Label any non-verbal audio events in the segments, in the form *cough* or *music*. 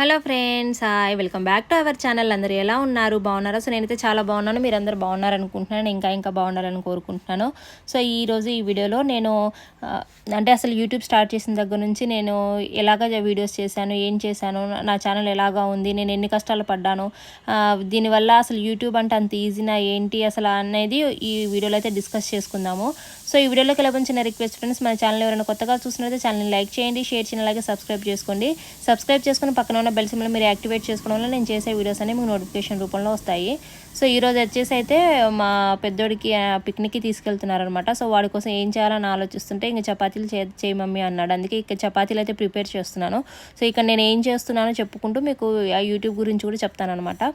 Hello friends hi. Welcome back to our channel. అందరు ఎలా ఉన్నారు? బాగున్నారా? సో నేనైతే చాలా బాగున్నాను. మీరు బాగున్నారనుకుంటున్నాను. ఇంకా ఇంకా బాగుండాలని కోరుకుంటున్నాను. సో ఈరోజు ఈ వీడియోలో నేను అంటే అసలు యూట్యూబ్ స్టార్ట్ చేసిన దగ్గర నుంచి నేను ఎలాగ వీడియోస్ చేశాను ఏం చేశాను నా ఛానల్ ఎలాగా ఉంది నేను ఎన్ని కష్టాలు పడ్డాను దీనివల్ల అసలు యూట్యూబ్ అంటే అంత ఈజీనా ఏంటి అసలు అనేది ఈ వీడియోలో అయితే డిస్కస్ చేసుకుందాము. సో ఈ వీడియోలోకి వెళ్ళబోయిన చిన్న రిక్వెస్ట్ ఫ్రెండ్స్ మన ఛానల్ ఎవరైనా కొత్తగా చూసినట్లయితే ఛానల్ని లైక్ చేయండి షేర్ చేయండి అలాగే సబ్స్క్రైబ్ చేసుకోండి. సబ్స్క్రైబ్ చేసుకుని పక్కన ఉన్న బెల్ సింబల్ మీరు యాక్టివేట్ చేసుకోవడం వల్ల నేను చేసే వీడియోస్ అనేవి మీకు నోటిఫికేషన్ రూపంలో వస్తాయి. సో ఈరోజు వచ్చేసి అయితే మా పెద్దోడికి పిక్నిక్కి తీసుకెళ్తున్నారనమాట. సో వాడి కోసం ఏం చేయాలని ఆలోచిస్తుంటే ఇంక చపాతీలు చే చేయి మమ్మీ అన్నాడు. అందుకే ఇక చపాతీలు అయితే ప్రిపేర్ చేస్తున్నాను. సో ఇక్కడ నేను ఏం చేస్తున్నానో చెప్పుకుంటూ మీకు ఆ యూట్యూబ్ గురించి కూడా చెప్తానమాట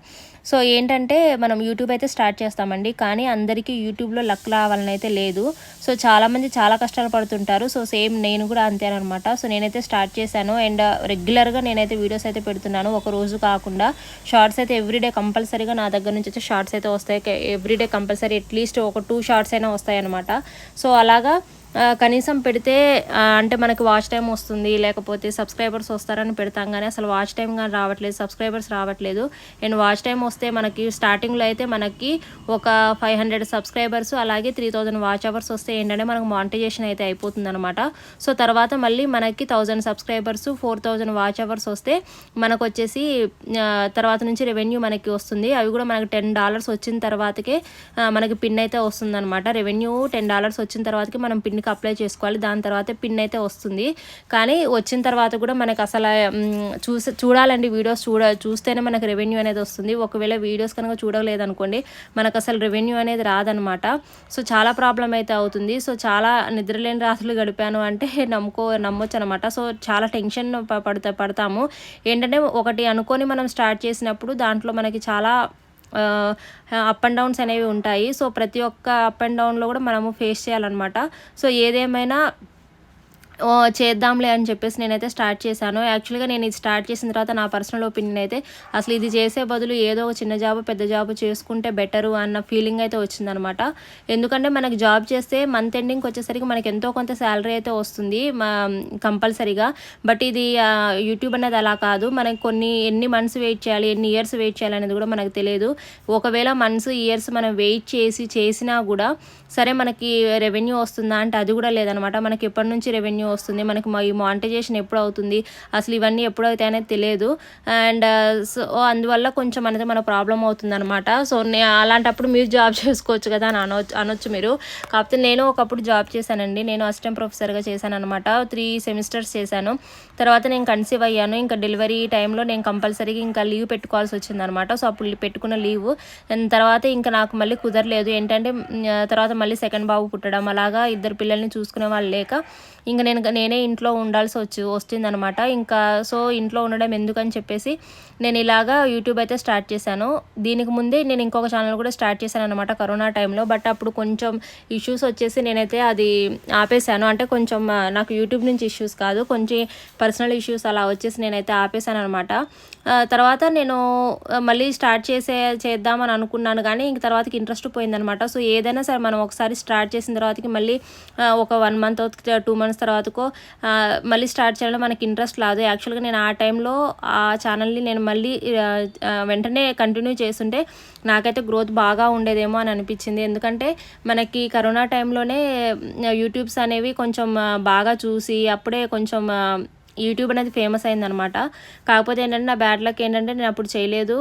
సో ఏంటంటే మనం యూట్యూబ్ అయితే స్టార్ట్ చేస్తామండి. కానీ అందరికీ యూట్యూబ్లో లక్ రావాలని అయితే లేదు. సో చాలామంది చాలా కష్టాలు పడుతుంటారు. సో సేమ్ నేను కూడా అంతేనమాట సో నేనైతే స్టార్ట్ చేశాను. అండ్ రెగ్యులర్గా నేనైతే వీడియోస్ అయితే పెడుతున్నాను. ఒక రోజు కాకుండా షార్ట్స్ అయితే ఎవ్రీడే కంపల్సరీగా నా దగ్గర నుంచి అయితే షార్ట్స్ అయితే వస్తాయి. ఎవ్రీడే కంపల్సరీ అట్లీస్ట్ ఒక టూ షార్ట్స్ అయినా వస్తాయి అనమాట సో అలాగా కనీసం పెడితే అంటే మనకి వాచ్ టైం వస్తుంది లేకపోతే సబ్స్క్రైబర్స్ వస్తారని పెడతాం కానీ అసలు వాచ్ టైం కానీ రావట్లేదు సబ్స్క్రైబర్స్ రావట్లేదు. అండ్ వాచ్ టైం వస్తే మనకి స్టార్టింగ్లో అయితే మనకి ఒక ఫైవ్ హండ్రెడ్ సబ్స్క్రైబర్స్ అలాగే త్రీ థౌజండ్ వాచ్ అవర్స్ వస్తే ఏంటంటే మనకు మానిటైజేషన్ అయితే అయిపోతుంది అనమాట సో తర్వాత మళ్ళీ మనకి thousand subscribers four thousand watch hours వస్తే మనకు వచ్చేసి తర్వాత నుంచి రెవెన్యూ మనకి వస్తుంది. అవి కూడా మనకి టెన్ డాలర్స్ వచ్చిన తర్వాతకే మనకి పిన్ అయితే వస్తుంది అనమాట రెవెన్యూ టెన్ డాలర్స్ వచ్చిన తర్వాతకి మనం పిన్ దీనికి అప్లై చేసుకోవాలి. దాని తర్వాత పిన్ అయితే వస్తుంది. కానీ వచ్చిన తర్వాత కూడా మనకు అసలు మ్, చూసి చూడాలండి వీడియోస్ చూడ చూస్తేనే మనకి రెవెన్యూ అనేది వస్తుంది. ఒకవేళ వీడియోస్ కనుక చూడలేదనుకోండి మనకు అసలు రెవెన్యూ అనేది రాదనమాట. సో చాలా ప్రాబ్లం అయితే అవుతుంది. సో చాలా నిద్రలేని రాత్రులు గడిపాను అంటే నమ్ముకో నమ్మొచ్చు అనమాట సో చాలా టెన్షన్ ప- పడతా పడతాము. ఏంటంటే ఒకటి అనుకొని మనం స్టార్ట్ చేసినప్పుడు దాంట్లో మనకి చాలా అప్ అండ్ డౌన్స్ అనేవి ఉంటాయి. సో ప్రతి ఒక్క అప్ అండ్ డౌన్లో కూడా మనము ఫేస్ చేయాలన్నమాట. సో ఏదేమైనా చేద్దాంలే అని చెప్పేసి నేనైతే స్టార్ట్ చేశాను. యాక్చువల్గా నేను ఇది స్టార్ట్ చేసిన తర్వాత నా పర్సనల్ ఒపీనియన్ అయితే అసలు ఇది చేసే బదులు ఏదో ఒక చిన్న జాబ్ పెద్ద జాబ్ చేసుకుంటే బెటరు అన్న ఫీలింగ్ అయితే వచ్చిందనమాట ఎందుకంటే మనకి జాబ్ చేస్తే మంత్ ఎండింగ్కి వచ్చేసరికి మనకి ఎంతో కొంత శాలరీ అయితే వస్తుంది కంపల్సరీగా. బట్ ఇది యూట్యూబ్ అనేది అలా కాదు. మనకి కొన్ని ఎన్ని మంత్స్ వెయిట్ చేయాలి ఎన్ని ఇయర్స్ వెయిట్ చేయాలి అనేది కూడా మనకు తెలియదు. ఒకవేళ మంత్స్ ఇయర్స్ మనం వెయిట్ చేసి చేసినా కూడా సరే మనకి రెవెన్యూ వస్తుందా అంటే అది కూడా లేదనమాట మనకి ఎప్పటి నుంచి రెవెన్యూ వస్తుంది. మనకి ఈ మానిటైజేషన్ ఎప్పుడు అవుతుంది అసలు ఇవన్నీ ఎప్పుడు అవుతాయి అనేది తెలియదు. అండ్ uh, సో అందువల్ల కొంచెం అనేది మన ప్రాబ్లం అవుతుంది అనమాట సో అలాంటప్పుడు మీరు జాబ్ *laughs* చేసుకోవచ్చు కదా అని అనొచ్చు అనొచ్చు మీరు. కాకపోతే నేను ఒకప్పుడు జాబ్ చేశానండి. నేను అసిస్టెంట్ ప్రొఫెసర్గా చేశాను అనమాట త్రీ సెమిస్టర్స్ చేశాను. తర్వాత నేను కన్సీవ్ అయ్యాను. ఇంకా డెలివరీ టైంలో నేను కంపల్సరీగా ఇంకా లీవ్ పెట్టుకోవాల్సి వచ్చిందనమాట సో అప్పుడు పెట్టుకున్న లీవ్ తర్వాత ఇంకా నాకు మళ్ళీ కుదరలేదు. ఏంటంటే తర్వాత మళ్ళీ సెకండ్ బాబు పుట్టడం. అలాగా ఇద్దరు పిల్లల్ని చూసుకునే వాళ్ళు లేక ఇంకా నేను నేనే ఇంట్లో ఉండాల్సి వచ్చి వస్తుందనమాట ఇంకా సో ఇంట్లో ఉండడం ఎందుకని చెప్పేసి నేను ఇలాగా యూట్యూబ్ అయితే స్టార్ట్ చేశాను. దీనికి ముందే నేను ఇంకొక ఛానల్ కూడా స్టార్ట్ చేశాను అనమాట కరోనా టైంలో బట్ అప్పుడు కొంచెం ఇష్యూస్ వచ్చేసి నేనైతే అది ఆపేశాను. అంటే కొంచెం నాకు యూట్యూబ్ నుంచి ఇష్యూస్ కాదు కొంచెం పర్సనల్ ఇష్యూస్ అలా వచ్చేసి నేనైతే ఆపేశాను అనమాట తర్వాత నేను మళ్ళీ స్టార్ట్ చేసే చేద్దామని అనుకున్నాను కానీ ఇంక తర్వాతకి ఇంట్రెస్ట్ పోయిందనమాట సో ఏదైనా సరే మనం ఒకసారి స్టార్ట్ చేసిన తర్వాతకి మళ్ళీ ఒక వన్ మంత్ టూ మంత్స్ తర్వాతకో మళ్ళీ స్టార్ట్ చేయడం మనకి ఇంట్రెస్ట్ రాదు. యాక్చువల్గా నేను ఆ టైంలో ఆ ఛానల్ని నేను మళ్ళీ వెంటనే కంటిన్యూ చేస్తుంటే నాకైతే గ్రోత్ బాగా ఉండేదేమో అని అనిపించింది. ఎందుకంటే మనకి కరోనా టైంలోనే యూట్యూబ్స్ అనేవి కొంచెం బాగా చూసి అప్పుడే కొంచెం యూట్యూబ్ అనేది ఫేమస్ అయిందనమాట. కాకపోతే ఏంటంటే నా బ్యాడ్ లక్ ఏంటంటే నేను అప్పుడు చేయలేదు.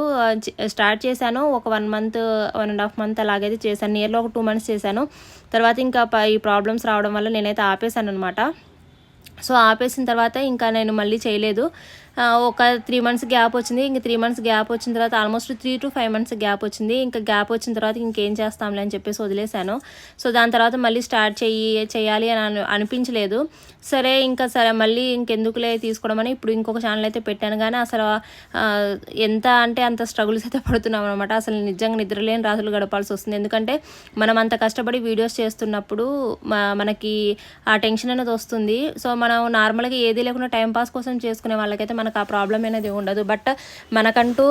స్టార్ట్ చేశాను ఒక one month one and half month అలాగైతే చేశాను. నియర్లో ఒక టూ మంత్స్ చేశాను. తర్వాత ఇంకా ఈ ప్రాబ్లమ్స్ రావడం వల్ల నేనైతే ఆపేశాను అనమాట సో ఆపేసిన తర్వాత ఇంకా నేను మళ్ళీ చేయలేదు. ఒక త్రీ మంత్స్ గ్యాప్ వచ్చింది. ఇంక త్రీ మంత్స్ గ్యాప్ వచ్చిన తర్వాత almost three to five months gap వచ్చింది. ఇంకా గ్యాప్ వచ్చిన తర్వాత ఇంకేం చేస్తాంలే అని చెప్పేసి వదిలేశాను. సో దాని తర్వాత మళ్ళీ స్టార్ట్ చెయ్యి చేయాలి అని అనిపించలేదు. సరే ఇంకా సరే మళ్ళీ ఇంకెందుకులే తీసుకోవడం అని ఇప్పుడు ఇంకొక ఛానల్ అయితే పెట్టాను. కానీ అసలు ఎంత అంటే అంత స్ట్రగుల్స్ అయితే పడుతున్నాం అనమాట అసలు నిజంగా నిద్రలేని రాత్రులు గడపాల్సి వస్తుంది. ఎందుకంటే మనం అంత కష్టపడి వీడియోస్ చేస్తున్నప్పుడు మనకి ఆ టెన్షన్ అనేది వస్తుంది. సో మనం నార్మల్గా ఏది లేకుండా టైం పాస్ కోసం చేసుకునే వాళ్ళకైతే మనకు ఆ ప్రాబ్లం అనేది ఉండదు. బట్ మనకంటూ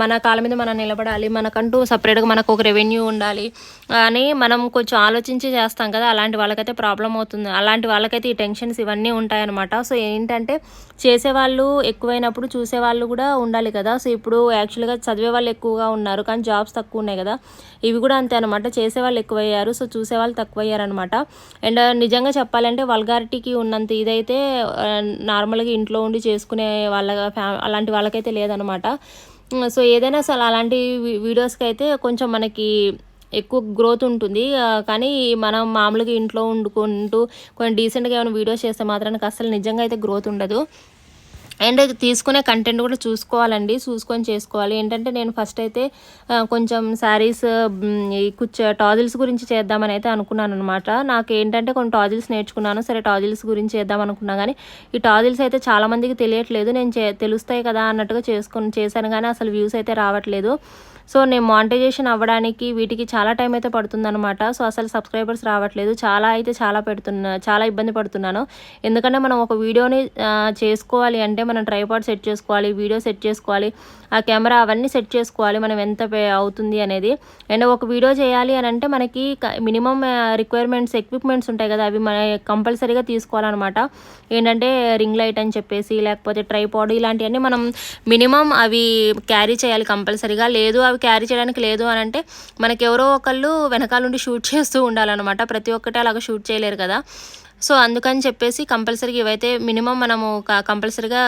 మన కాళ్ళ మీద మనం నిలబడాలి. మనకంటూ సపరేట్గా మనకు ఒక రెవెన్యూ ఉండాలి. అని మనం కొంచెం ఆలోచించి చేస్తాం కదా. అలాంటి వాళ్ళకైతే ప్రాబ్లం అవుతుంది. అలాంటి వాళ్ళకైతే ఈ టెన్షన్స్ ఇవన్నీ ఉంటాయన్నమాట. సో ఏంటంటే చేసేవాళ్ళు ఎక్కువైనప్పుడు చూసేవాళ్ళు కూడా ఉండాలి కదా. సో ఇప్పుడు యాక్చువల్గా చదివే వాళ్ళు ఎక్కువగా ఉన్నారు. కానీ జాబ్స్ తక్కువ ఉన్నాయి కదా. ఇవి కూడా అంతే అనమాట చేసేవాళ్ళు ఎక్కువయ్యారు. సో చూసేవాళ్ళు తక్కువయ్యారనమాట అండ్ నిజంగా చెప్పాలంటే వల్గారిటీకి ఉన్నంత ఇదైతే నార్మల్గా ఇంట్లో ఉండి చేసుకునే వాళ్ళ ఫ్యా అలాంటి వాళ్ళకైతే లేదనమాట. సో ఏదైనా అసలు అలాంటి వీడియోస్కి అయితే కొంచెం మనకి ఎక్కువ గ్రోత్ ఉంటుంది. కానీ మనం మామూలుగా ఇంట్లో వండుకుంటూ కొంచెం డీసెంట్గా ఏమైనా వీడియోస్ చేస్తే మాత్రానికి అసలు నిజంగా అయితే గ్రోత్ ఉండదు. అండ్ తీసుకునే కంటెంట్ కూడా చూసుకోవాలండి చూసుకొని చేసుకోవాలి. ఏంటంటే నేను ఫస్ట్ అయితే కొంచెం శారీస్ ఈ కుచ్చ టాజిల్స్ గురించి చేద్దామని అయితే అనుకున్నాను అనమాట నాకు ఏంటంటే కొన్ని టాజిల్స్ నేర్చుకున్నాను సరే టాజిల్స్ గురించి చేద్దాం అనుకున్నా కానీ ఈ టాజిల్స్ అయితే చాలామందికి తెలియట్లేదు. నేను తెలుస్తాయి కదా అన్నట్టుగా చేసుకొని చేశాను కానీ అసలు వ్యూస్ అయితే రావట్లేదు. సో నేను మానిటైజేషన్ అవ్వడానికి వీటికి చాలా టైం అయితే పడుతుందన్నమాట. సో అసలు సబ్స్క్రైబర్స్ రావట్లేదు. చాలా అయితే చాలా పెడుతున్నా చాలా ఇబ్బంది పడుతున్నాను. ఎందుకంటే మనం ఒక వీడియోని చేసుకోవాలి అంటే మనం ట్రైపాడ్ సెట్ చేసుకోవాలి వీడియో సెట్ చేసుకోవాలి ఆ కెమెరా అవన్నీ సెట్ చేసుకోవాలి మనం ఎంత అవుతుంది అనేది. అండ్ ఒక వీడియో చేయాలి అని అంటే మనకి మినిమం రిక్వైర్మెంట్స్ ఎక్విప్మెంట్స్ ఉంటాయి కదా అవి మన కంపల్సరీగా తీసుకోవాలన్నమాట. ఏంటంటే రింగ్ లైట్ అని చెప్పేసి లేకపోతే ట్రైపాడ్ ఇలాంటివన్నీ మనం మినిమం అవి క్యారీ చేయాలి కంపల్సరీగా. లేదు అవి క్యారీ చేయడానికి లేదు అని అంటే మనకి ఎవరో ఒకళ్ళు వెనకాల నుండి షూట్ చేస్తూ ఉండాలన్నమాట. ప్రతి ఒక్కటి అలాగ షూట్ చేయలేరు కదా. సో అందుకని చెప్పేసి కంపల్సరీగా ఇవైతే మినిమం మనము కంపల్సరీగా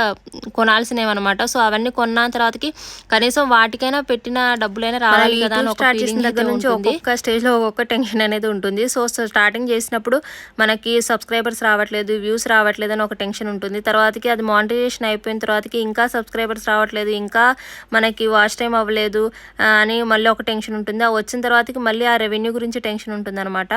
కొనాల్సినవి అనమాట సో అవన్నీ కొన్న తర్వాతకి కనీసం వాటికైనా పెట్టిన డబ్బులైనా రావాలి కదా దగ్గర నుంచి ఒక్కొక్క స్టేజ్లో ఒక్కొక్క టెన్షన్ అనేది ఉంటుంది. సో స్టార్టింగ్ చేసినప్పుడు మనకి సబ్స్క్రైబర్స్ రావట్లేదు వ్యూస్ రావట్లేదు అని ఒక టెన్షన్ ఉంటుంది. తర్వాతకి అది మానిటైజేషన్ అయిపోయిన తర్వాతకి ఇంకా సబ్స్క్రైబర్స్ రావట్లేదు ఇంకా మనకి వాచ్ టైం అవ్వలేదు అని మళ్ళీ ఒక టెన్షన్ ఉంటుంది. ఆ వచ్చిన తర్వాతకి మళ్ళీ ఆ రెవెన్యూ గురించి టెన్షన్ ఉంటుంది అనమాట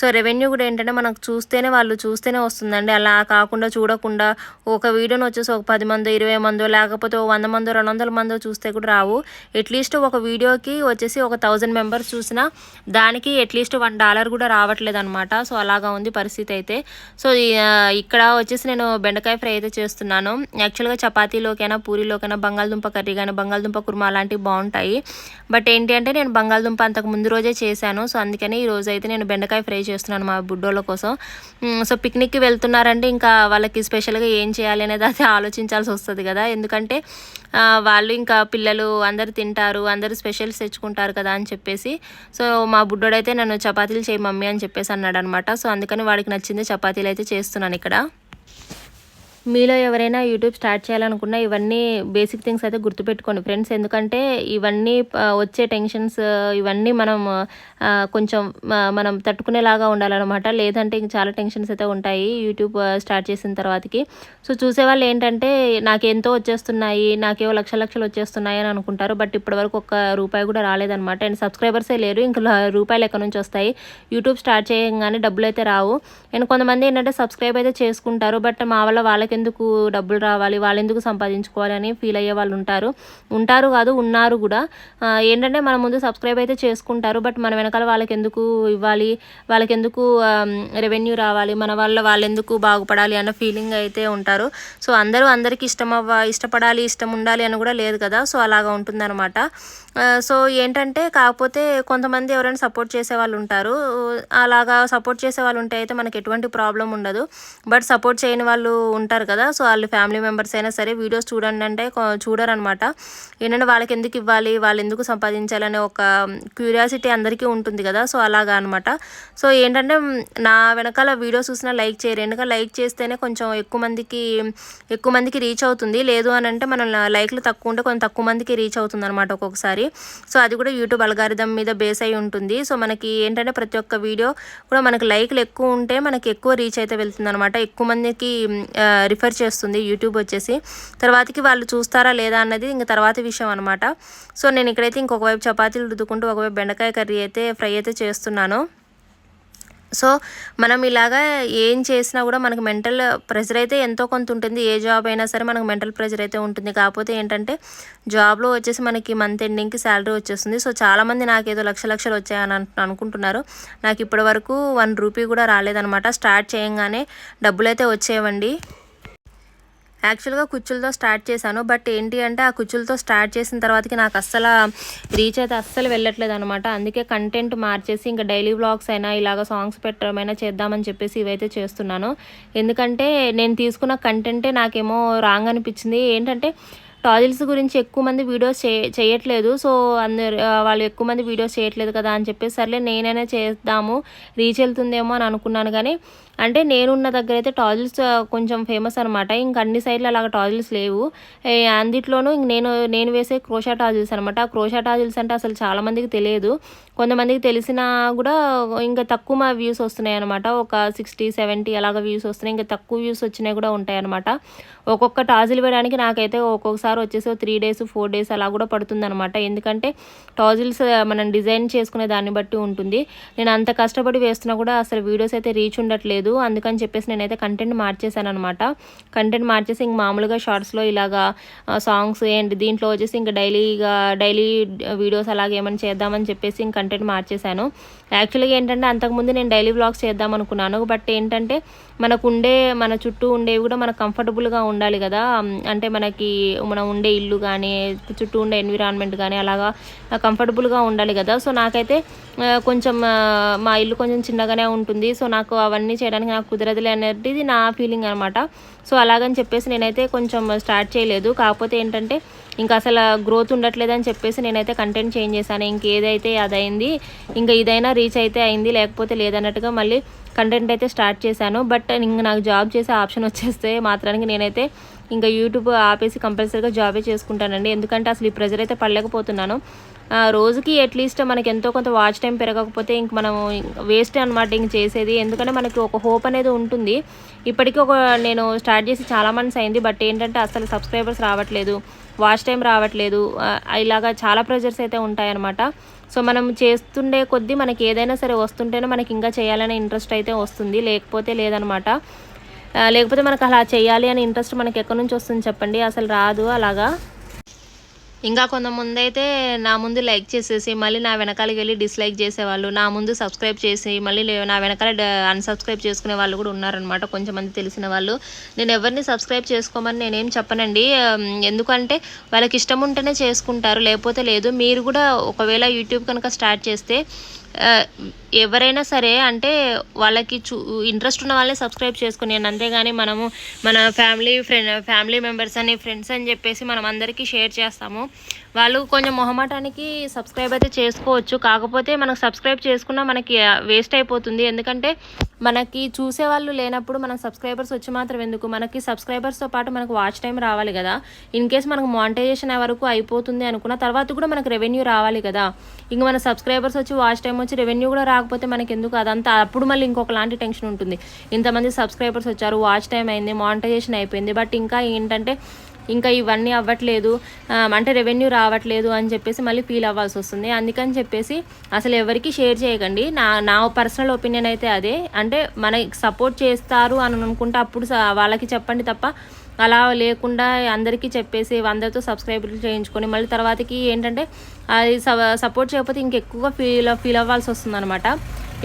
సో రెవెన్యూ కూడా ఏంటంటే మనకు చూస్తేనే వాళ్ళు వాళ్ళు చూస్తేనే వస్తుందండి. అలా కాకుండా చూడకుండా ఒక వీడియోని వచ్చేసి ఒక పది మందో ఇరవై మందో లేకపోతే వంద మందో రెండు వందల మందో చూస్తే కూడా రావు. అట్లీస్ట్ ఒక వీడియోకి వచ్చేసి ఒక థౌజండ్ మెంబర్స్ చూసినా దానికి అట్లీస్ట్ వన్ డాలర్ కూడా రావట్లేదు అనమాట సో అలాగా ఉంది పరిస్థితి అయితే. సో ఇక్కడ వచ్చేసి నేను బెండకాయ ఫ్రై అయితే చేస్తున్నాను. యాక్చువల్గా చపాతీలోకైనా పూరీలోకైనా బంగాళదుంప కర్రీ కానీ బంగాళదుంప కుర్మా అలాంటివి బాగుంటాయి. బట్ ఏంటి అంటే నేను బంగాళదుంప అంతకు ముందు రోజే చేశాను. సో అందుకని ఈ రోజు అయితే నేను బెండకాయ ఫ్రై చేస్తున్నాను మా బుడ్డోళ్ళ కోసం. సో పిక్నిక్కి వెళ్తున్నారంటే ఇంకా వాళ్ళకి స్పెషల్గా ఏం చేయాలి అనేది అది ఆలోచించాల్సి వస్తుంది కదా. ఎందుకంటే వాళ్ళు ఇంకా పిల్లలు అందరు తింటారు అందరు స్పెషల్స్ తెచ్చుకుంటారు కదా అని చెప్పేసి. సో మా బుడ్డోడైతే నన్ను చపాతీలు చేయి మమ్మీ అని చెప్పేసి అన్నాడు అనమాట సో అందుకని వాడికి నచ్చింది చపాతీలు అయితే చేస్తున్నాను ఇక్కడ. మీలో ఎవరైనా యూట్యూబ్ స్టార్ట్ చేయాలనుకున్నా ఇవన్నీ బేసిక్ థింగ్స్ అయితే గుర్తుపెట్టుకోండి ఫ్రెండ్స్. ఎందుకంటే ఇవన్నీ వచ్చే టెన్షన్స్ ఇవన్నీ మనం కొంచెం మనం తట్టుకునేలాగా ఉండాలన్నమాట. లేదంటే ఇంక చాలా టెన్షన్స్ అయితే ఉంటాయి యూట్యూబ్ స్టార్ట్ చేసిన తర్వాతకి. సో చూసేవాళ్ళు ఏంటంటే నాకు ఎంతో వచ్చేస్తున్నాయి నాకేవో లక్ష లక్షలు వచ్చేస్తున్నాయి అని అనుకుంటారు. బట్ ఇప్పటివరకు ఒక్క రూపాయి కూడా రాలేదనమాట అండ్ సబ్స్క్రైబర్సే లేరు. ఇంకా రూపాయలు ఎక్కడి నుంచి వస్తాయి? యూట్యూబ్ స్టార్ట్ చేయగానే డబ్బులు అయితే రావు. అండ్ కొంతమంది ఏంటంటే సబ్స్క్రైబ్ అయితే చేసుకుంటారు. బట్ మా వల్ల వాళ్ళకి వాళ్ళకెందుకు డబ్బులు రావాలి? వాళ్ళు ఎందుకు సంపాదించుకోవాలి అని ఫీల్ అయ్యే వాళ్ళు ఉంటారు. ఉంటారు కాదు ఉన్నారు కూడా. ఏంటంటే మన ముందు సబ్స్క్రైబ్ అయితే చేసుకుంటారు బట్ మన వెనకాల వాళ్ళకి ఎందుకు ఇవ్వాలి? వాళ్ళకి ఎందుకు రెవెన్యూ రావాలి? మన వాళ్ళ వాళ్ళు ఎందుకు బాగుపడాలి అన్న ఫీలింగ్ అయితే ఉంటారు. సో అందరూ అందరికీ ఇష్టం అవ్వ ఇష్టపడాలి ఇష్టం ఉండాలి అని కూడా లేదు కదా? సో అలాగా ఉంటుందన్నమాట. సో ఏంటంటే కాకపోతే కొంతమంది ఎవరైనా సపోర్ట్ చేసే వాళ్ళు ఉంటారు. అలాగా సపోర్ట్ చేసే వాళ్ళు ఉంటే అయితే మనకి ఎటువంటి ప్రాబ్లం ఉండదు. బట్ సపోర్ట్ చేయని వాళ్ళు ఉంటారు కదా. సో వాళ్ళు ఫ్యామిలీ మెంబర్స్ అయినా సరే వీడియోస్ చూడండి అంటే చూడరు అనమాట ఏంటంటే వాళ్ళకి ఎందుకు ఇవ్వాలి? వాళ్ళు ఎందుకు సంపాదించాలనే ఒక క్యూరియాసిటీ అందరికీ ఉంటుంది కదా. సో అలాగా అనమాట. సో ఏంటంటే నా వెనకాల వీడియో చూసినా లైక్ చేయరు. ఎందుకంటే లైక్ చేస్తేనే కొంచెం ఎక్కువ మందికి ఎక్కువ మందికి రీచ్ అవుతుంది. లేదు అని అంటే మనం లైక్లు తక్కువ ఉంటే కొంచెం తక్కువ మందికి రీచ్ అవుతుంది అనమాట ఒక్కొక్కసారి. సో అది కూడా యూట్యూబ్ అల్గారిథం మీద బేస్ అయి ఉంటుంది. సో మనకి ఏంటంటే ప్రతి ఒక్క వీడియో కూడా మనకి లైక్లు ఎక్కువ ఉంటే మనకి ఎక్కువ రీచ్ అయితే వెళ్తుంది అనమాట. ఎక్కువ మందికి రిఫర్ చేస్తుంది యూట్యూబ్ వచ్చేసి. తర్వాతకి వాళ్ళు చూస్తారా లేదా అన్నది ఇంక తర్వాత విషయం అనమాట సో నేను ఇక్కడైతే ఇంకొక వైపు చపాతీలు రుద్దుకుంటూ ఒకవైపు బెండకాయ కర్రీ అయితే ఫ్రై అయితే చేస్తున్నాను. సో మనం ఇలాగా ఏం చేసినా కూడా మనకు మెంటల్ ప్రెషర్ అయితే ఎంతో కొంత ఉంటుంది. ఏ జాబ్ అయినా సరే మనకు మెంటల్ ప్రెషర్ అయితే ఉంటుంది. కాకపోతే ఏంటంటే జాబ్లో వచ్చేసి మనకి మంత్ ఎండింగ్కి శాలరీ వచ్చేస్తుంది. సో చాలామంది నాకు ఏదో లక్ష లక్షలు వచ్చాయని అనుకుంటున్నారు. నాకు ఇప్పటి వరకు వన్ రూపీ కూడా రాలేదనమాట స్టార్ట్ చేయంగానే డబ్బులు అయితే వచ్చేవండి. యాక్చువల్గా కుచ్చులతో స్టార్ట్ చేశాను బట్ ఏంటి అంటే ఆ కుచ్చులతో స్టార్ట్ చేసిన తర్వాతకి నాకు అస్సలు రీచ్ అయితే అస్సలు వెళ్ళట్లేదు అనమాట అందుకే కంటెంట్ మార్చేసి ఇంకా డైలీ వ్లాగ్స్ అయినా ఇలాగ సాంగ్స్ పెట్టడమైనా చేద్దామని చెప్పేసి ఇవైతే చేస్తున్నాను. ఎందుకంటే నేను తీసుకున్న కంటెంటే నాకేమో రాంగ్ అనిపించింది. ఏంటంటే టాయిల్స్ గురించి ఎక్కువ మంది వీడియోస్ చే చేయట్లేదు. సో అందరు వాళ్ళు ఎక్కువ మంది వీడియోస్ చేయట్లేదు కదా అని చెప్పేసి సర్లే నేనైనా చేద్దాము రీచ్ వెళ్తుందేమో అని అనుకున్నాను. కానీ అంటే నేనున్న దగ్గర అయితే టాయిల్స్ కొంచెం ఫేమస్ అనమాట ఇంక అన్ని సైడ్లు అలాగ టాయిల్స్ లేవు. అందిట్లోనూ ఇంక నేను నేను వేసే క్రోషా టాజిల్స్ అనమాట ఆ క్రోషా టాజిల్స్ అంటే అసలు చాలామందికి తెలియదు. కొంతమందికి తెలిసినా కూడా ఇంకా తక్కువ మా వ్యూస్ వస్తున్నాయి అనమాట ఒక సిక్స్టీ సెవెంటీ అలాగ వ్యూస్ వస్తున్నాయి. ఇంకా తక్కువ వ్యూస్ వచ్చినాయి కూడా ఉంటాయి అనమాట ఒక్కొక్క టాజిల్ వేయడానికి నాకైతే ఒక్కొక్కసారి వచ్చేసి త్రీ డేస్ ఫోర్ డేస్ అలా కూడా పడుతుంది అనమాట ఎందుకంటే టాజిల్స్ మనం డిజైన్ చేసుకునే దాన్ని బట్టి ఉంటుంది. నేను అంత కష్టపడి వేస్తున్నా కూడా అసలు వీడియోస్ అయితే రీచ్ ఉండట్లేదు. అందుకని చెప్పేసి నేనైతే కంటెంట్ మార్చేసాను అనమాట కంటెంట్ మార్చేసి ఇంక మామూలుగా షార్ట్స్లో ఇలాగా సాంగ్స్ ఏంటి దీంట్లో వచ్చేసి ఇంకా డైలీగా డైలీ వీడియోస్ అలాగే ఏమైనా చేద్దామని చెప్పేసి ఇంక కంటెంట్ మార్చేశాను. యాక్చువల్గా ఏంటంటే అంతకుముందు నేను డైలీ వ్లాగ్స్ చేద్దాం అనుకున్నాను. బట్ ఏంటంటే మనకు ఉండే మన చుట్టూ ఉండేవి కూడా మనకు కంఫర్టబుల్గా ఉండాలి కదా. అంటే మనకి మనం ఉండే ఇల్లు కానీ చుట్టూ ఉండే ఎన్విరాన్మెంట్ కానీ అలాగా కంఫర్టబుల్గా ఉండాలి కదా. సో నాకైతే కొంచెం మా ఇల్లు కొంచెం చిన్నగానే ఉంటుంది. సో నాకు అవన్నీ చేయడానికి నాకు కుదరదులే అనేది నా ఫీలింగ్ అనమాట సో అలాగని చెప్పేసి నేనైతే కొంచెం స్టార్ట్ చేయలేదు. కాకపోతే ఏంటంటే ఇంకా అసలు గ్రోత్ ఉండట్లేదని చెప్పేసి నేనైతే కంటెంట్ చేంజ్ చేశాను. ఇంకేదైతే అదైంది ఇంకా ఇదైనా రీచ్ అయితే అయింది లేకపోతే లేదన్నట్టుగా మళ్ళీ కంటెంట్ అయితే స్టార్ట్ చేశాను. బట్ ఇంక నాకు జాబ్ చేసే ఆప్షన్ *laughs* వచ్చేస్తే మాత్రానికి నేనైతే ఇంకా యూట్యూబ్ ఆపేసి కంపల్సరీగా జాబే చేసుకుంటానండి. ఎందుకంటే అసలు ఈ ప్రెజర్ అయితే పడలేకపోతున్నాను. రోజుకి అట్లీస్ట్ మనకి ఎంతో కొంత వాచ్ టైం పెరగకపోతే ఇంక మనం వేస్ట్ అనమాట ఇంక చేసేది. ఎందుకంటే మనకి ఒక హోప్ అనేది ఉంటుంది. ఇప్పటికీ ఒక నేను స్టార్ట్ చేసి చాలా మంత్స్ అయింది. బట్ ఏంటంటే అసలు సబ్స్క్రైబర్స్ రావట్లేదు. వాచ్ టైం రావట్లేదు. ఇలాగా చాలా ప్రెజర్స్ అయితే ఉంటాయన్నమాట. సో మనం చేస్తుండే కొద్దీ మనకి ఏదైనా సరే వస్తుంటేనే మనకి ఇంకా చేయాలనే ఇంట్రెస్ట్ అయితే వస్తుంది. లేకపోతే లేదనమాట లేకపోతే మనకు అలా చేయాలి అనే ఇంట్రెస్ట్ మనకి ఎక్కడి నుంచి వస్తుంది చెప్పండి. అసలు రాదు అలాగా. ఇంకా కొంతమంది అయితే నా ముందు లైక్ చేసేసి మళ్ళీ నా వెనకాలకి వెళ్ళి డిస్లైక్ చేసేవాళ్ళు నా ముందు సబ్స్క్రైబ్ చేసి మళ్ళీ లే- నా వెనకాల అన్సబ్స్క్రైబ్ చేసుకునే వాళ్ళు కూడా ఉన్నారనమాట కొంచెం మంది తెలిసిన వాళ్ళు. నేను ఎవరిని సబ్స్క్రైబ్ చేసుకోమని నేనేం చెప్పనండి. ఎందుకంటే వాళ్ళకి ఇష్టం ఉంటేనే చేసుకుంటారు లేకపోతే లేదు. మీరు కూడా ఒకవేళ యూట్యూబ్ కనుక స్టార్ట్ చేస్తే ఎవరైనా సరే అంటే వాళ్ళకి చూ ఇంట్రెస్ట్ ఉన్న వాళ్ళే సబ్స్క్రైబ్ చేసుకుని అంతేగాని మనము మన ఫ్యామిలీ ఫ్రెండ్ ఫ్యామిలీ మెంబర్స్ అని ఫ్రెండ్స్ అని చెప్పేసి మనం అందరికీ షేర్ చేస్తాము. వాళ్ళు కొంచెం మొహమాటానికి సబ్స్క్రైబ్ అయితే చేసుకోవచ్చు. కాకపోతే మనకు సబ్స్క్రైబ్ చేసుకున్నా మనకి వేస్ట్ అయిపోతుంది. ఎందుకంటే మనకి చూసే వాళ్ళు లేనప్పుడు మనం సబ్స్క్రైబర్స్ వచ్చి మాత్రం ఎందుకు? మనకి సబ్స్క్రైబర్స్తో పాటు మనకు వాచ్ టైం రావాలి కదా. ఇన్ కేస్ మనకు మానిటైజేషన్ వరకు అయిపోతుంది అనుకున్న తర్వాత కూడా మనకు రెవెన్యూ రావాలి కదా. ఇంక మన సబ్స్క్రైబర్స్ వచ్చి వాచ్ టైం వచ్చి రెవెన్యూ కూడా రాకపోతే మనకి ఎందుకు అదంతా అప్పుడు మళ్ళీ ఇంకొకలాంటి టెన్షన్ ఉంటుంది. ఇంతమంది సబ్స్క్రైబర్స్ వచ్చారు వాచ్ టైం అయింది మానిటైజేషన్ అయిపోయింది. బట్ ఇంకా ఏంటంటే ఇంకా ఇవన్నీ అవ్వట్లేదు అంటే రెవెన్యూ రావట్లేదు అని చెప్పేసి మళ్ళీ ఫీల్ అవ్వాల్సి వస్తుంది. అందుకని చెప్పేసి అసలు ఎవరికి షేర్ చేయకండి. నా నా పర్సనల్ ఒపీనియన్ అయితే అదే. అంటే మనకి సపోర్ట్ చేస్తారు అని అనుకుంటే అప్పుడు స- వాళ్ళకి చెప్పండి తప్ప అలా లేకుండా అందరికీ చెప్పేసి అందరితో సబ్స్క్రైబర్లు చేయించుకొని మళ్ళీ తర్వాతకి ఏంటంటే అది సపోర్ట్ చేయకపోతే ఇంకెక్కువగా ఫీల్ ఫీల్ అవ్వాల్సి వస్తుంది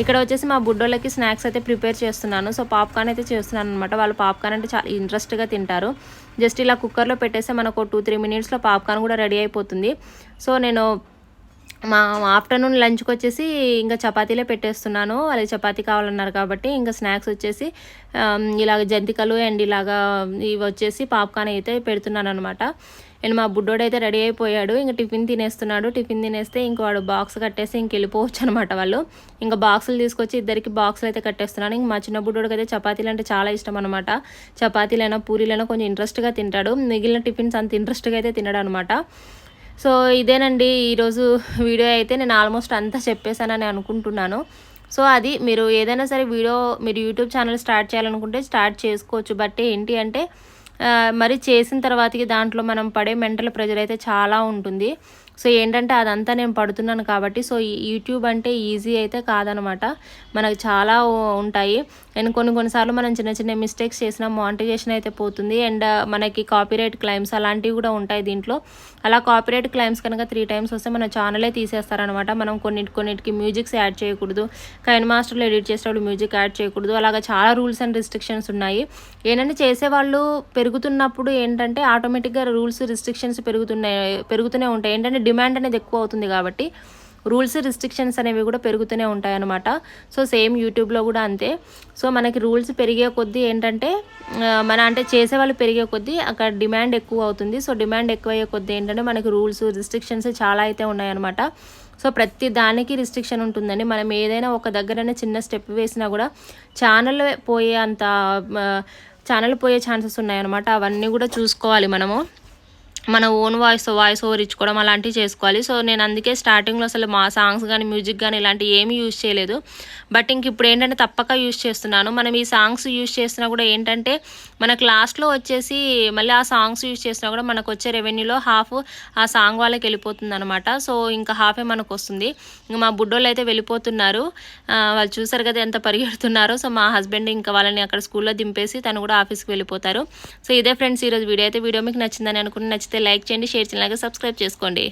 ఇక్కడ వచ్చేసి మా బుడ్డోళ్ళకి స్నాక్స్ అయితే ప్రిపేర్ చేస్తున్నాను. సో పాప్కార్న్ అయితే చేస్తున్నాను అనమాట వాళ్ళు పాప్కార్న్ అంటే చాలా ఇంట్రెస్ట్గా తింటారు. జస్ట్ ఇలా కుక్కర్లో పెట్టేస్తే మనకు టూ త్రీ మినిట్స్లో పాప్కార్న్ కూడా రెడీ అయిపోతుంది. సో నేను మా ఆఫ్టర్నూన్ లంచ్కి వచ్చేసి ఇంకా చపాతీలే పెట్టేస్తున్నాను. వాళ్ళకి చపాతీ కావాలన్నారు కాబట్టి ఇంకా స్నాక్స్ వచ్చేసి ఇలాగ జంతికలు అండ్ ఇలాగా ఇవి వచ్చేసి పాప్కార్న్ అయితే పెడుతున్నాను అనమాట అండ్ మా బుడ్డోడు అయితే రెడీ అయిపోయాడు. ఇంకా టిఫిన్ తినేస్తున్నాడు. టిఫిన్ తినేస్తే ఇంకోడు వాడు బాక్స్ కట్టేసి ఇంక వెళ్ళిపోవచ్చు అనమాట వాళ్ళు. ఇంకా బాక్సులు తీసుకొచ్చి ఇద్దరికి బాక్సులు అయితే కట్టేస్తున్నాను. ఇంక మా చిన్న బుడ్డోడికి అయితే చపాతీలు అంటే చాలా ఇష్టం అనమాట చపాతీలైనా పూరీలైనా కొంచెం ఇంట్రెస్ట్గా తింటాడు. మిగిలిన టిఫిన్స్ అంత ఇంట్రెస్ట్గా అయితే తినడు అనమాట సో ఇదేనండి ఈరోజు వీడియో అయితే. నేను ఆల్మోస్ట్ అంతా చెప్పేశానని అనుకుంటున్నాను. సో అది మీరు ఏదైనా సరే వీడియో మీరు యూట్యూబ్ ఛానల్ స్టార్ట్ చేయాలనుకుంటే స్టార్ట్ చేసుకోవచ్చు. బట్ ఏంటి అంటే మరి చేసిన తర్వాతకి దాంట్లో మనం పడే మెంటల్ ప్రెజర్ అయితే చాలా ఉంటుంది. సో ఏంటంటే అదంతా నేను పడుతున్నాను కాబట్టి సో యూట్యూబ్ అంటే ఈజీ అయితే కాదనమాట. మనకు చాలా ఉంటాయి. అండ్ కొన్ని కొన్నిసార్లు మనం చిన్న చిన్న మిస్టేక్స్ చేసిన మానిటైజేషన్ అయితే పోతుంది. అండ్ మనకి కాపీరైట్ క్లైమ్స్ అలాంటివి కూడా ఉంటాయి దీంట్లో. అలా కాపీరైట్ క్లైమ్స్ కనుక త్రీ టైమ్స్ వస్తే మన ఛానలే తీసేస్తారనమాట. మనం కొన్నిటి కొన్నిటికి మ్యూజిక్స్ యాడ్ చేయకూడదు. కైన్ మాస్టర్లో ఎడిట్ చేసేటప్పుడు మ్యూజిక్ యాడ్ చేయకూడదు. అలాగా చాలా రూల్స్ అండ్ రిస్ట్రిక్షన్స్ ఉన్నాయి. ఏంటంటే చేసేవాళ్ళు పెరుగుతున్నప్పుడు ఏంటంటే ఆటోమేటిక్గా రూల్స్ రిస్ట్రిక్షన్స్ పెరుగుతున్నాయి పెరుగుతూనే ఉంటాయి. ఏంటంటే డిమాండ్ అనేది ఎక్కువ అవుతుంది కాబట్టి రూల్స్ రిస్ట్రిక్షన్స్ అనేవి కూడా పెరుగుతూనే ఉంటాయి అనమాట సో సేమ్ యూట్యూబ్లో కూడా అంతే. సో మనకి రూల్స్ పెరిగే కొద్దీ ఏంటంటే మన అంటే చేసే వాళ్ళు పెరిగే కొద్దీ అక్కడ డిమాండ్ ఎక్కువ అవుతుంది. సో డిమాండ్ ఎక్కువ అయ్యే కొద్దీ ఏంటంటే మనకి రూల్స్ రిస్ట్రిక్షన్స్ చాలా అయితే ఉన్నాయన్నమాట. సో ప్రతి దానికి రిస్ట్రిక్షన్ ఉంటుందండి. మనం ఏదైనా ఒక దగ్గరైనా చిన్న స్టెప్ వేసినా కూడా ఛానల్ పోయే అంత ఛానల్ పోయే ఛాన్సెస్ ఉన్నాయన్నమాట. అవన్నీ కూడా చూసుకోవాలి మనము. మన ఓన్ వాయిస్ వాయిస్ ఓవర్ ఇచ్చుకోవడం అలాంటివి చేసుకోవాలి. సో నేను అందుకే స్టార్టింగ్లో అసలు మా సాంగ్స్ కానీ మ్యూజిక్ కానీ ఇలాంటివి ఏమీ యూజ్ చేయలేదు. బట్ ఇంక ఇప్పుడు ఏంటంటే తప్పక యూజ్ చేస్తున్నాను. మనం ఈ సాంగ్స్ యూజ్ చేసినా కూడా ఏంటంటే మనకు లాస్ట్లో వచ్చేసి మళ్ళీ ఆ సాంగ్స్ యూజ్ చేసినా కూడా మనకు వచ్చే రెవెన్యూలో హాఫ్ ఆ సాంగ్ వాళ్ళకి వెళ్ళిపోతుంది అనమాట సో ఇంకా హాఫే మనకు వస్తుంది. ఇంకా మా బుడ్డోళ్ళు అయితే వెళ్ళిపోతున్నారు. వాళ్ళు చూసారు కదా ఎంత పరిగెడుతున్నారో. సో మా హస్బెండ్ ఇంకా వాళ్ళని అక్కడ స్కూల్లో దింపేసి తను కూడా ఆఫీస్కి వెళ్ళిపోతారు. సో ఇదే ఫ్రెండ్స్ ఈరోజు వీడియో. అయితే వీడియో మీకు నచ్చిందని అనుకుని నచ్చితే లైక్ చేయండి షేర్ చేయండి అలాగే సబ్స్క్రైబ్ చేసుకోండి.